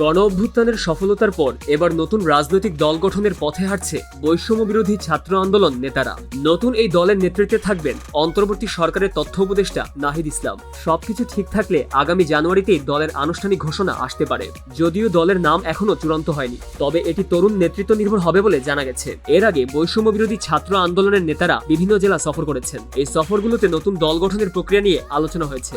গণ অভ্যুত্থানের সফলতার পর এবার নতুন রাজনৈতিক দল গঠনের পথে হাঁটছে বৈষম্য বিরোধী ছাত্র আন্দোলন নেতারা। নতুন এই দলের নেতৃত্বে থাকবেন অন্তর্বর্তী সরকারের তথ্য উপদেষ্টা নাহিদ ইসলাম। সবকিছু ঠিক থাকলে আগামী জানুয়ারিতেই দলের আনুষ্ঠানিক ঘোষণা আসতে পারে। যদিও দলের নাম এখনও চূড়ান্ত হয়নি, তবে এটি তরুণ নেতৃত্ব নির্ভর হবে বলে জানা গেছে। এর আগে বৈষম্য বিরোধী ছাত্র আন্দোলনের নেতারা বিভিন্ন জেলা সফর করেছেন। এই সফরগুলোতে নতুন দল গঠনের প্রক্রিয়া নিয়ে আলোচনা হয়েছে।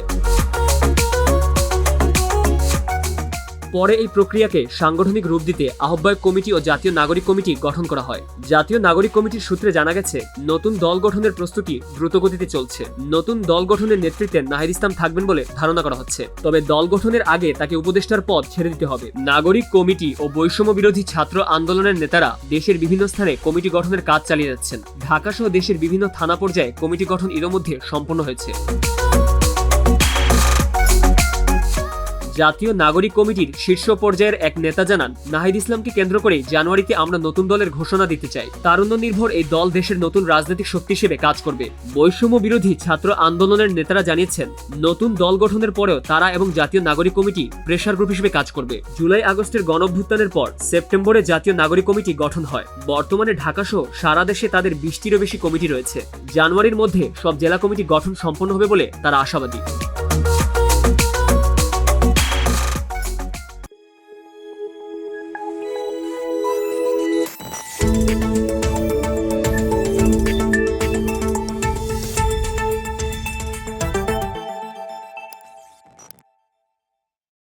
পরে এই প্রক্রিয়াকে সাংগঠনিক রূপ দিতে আহ্বায়ক কমিটি ও জাতীয় নাগরিক কমিটি গঠন করা হয়। জাতীয় নাগরিক কমিটির সূত্রে জানা গেছে, নতুন দল গঠনের প্রস্তুতি দ্রুতগতিতে চলছে। নতুন দল গঠনের নেতৃত্বে নাহিদ ইসলাম থাকবেন বলে ধারণা করা হচ্ছে। তবে দল গঠনের আগে তাকে উপদেষ্টার পদ ছেড়ে দিতে হবে। নাগরিক কমিটি ও বৈষম্য বিরোধী ছাত্র আন্দোলনের নেতারা দেশের বিভিন্ন স্থানে কমিটি গঠনের কাজ চালিয়ে যাচ্ছেন। ঢাকা সহ দেশের বিভিন্ন থানা পর্যায়ে কমিটি গঠন ইতোমধ্যে সম্পন্ন হয়েছে। জাতীয় নাগরিক কমিটির শীর্ষ পর্যায়ের এক নেতা জানান, নাহিদ ইসলামকে কেন্দ্র করে জানুয়ারিতে আমরা নতুন দলের ঘোষণা দিতে চাই। তারুণ্য নির্ভর এই দল দেশের নতুন রাজনৈতিক শক্তি হিসেবে কাজ করবে। বৈষম্য বিরোধী ছাত্র আন্দোলনের নেতারা জানিয়েছেন, নতুন দল গঠনের পরেও তারা এবং জাতীয় নাগরিক কমিটি প্রেশার গ্রুপ হিসেবে কাজ করবে। জুলাই আগস্টের গণঅভ্যুত্থানের পর সেপ্টেম্বরে জাতীয় নাগরিক কমিটি গঠন হয়। বর্তমানে ঢাকা সহ সারা দেশে তাদের বিশটিরও বেশি কমিটি রয়েছে। জানুয়ারির মধ্যে সব জেলা কমিটি গঠন সম্পন্ন হবে বলে তারা আশাবাদী।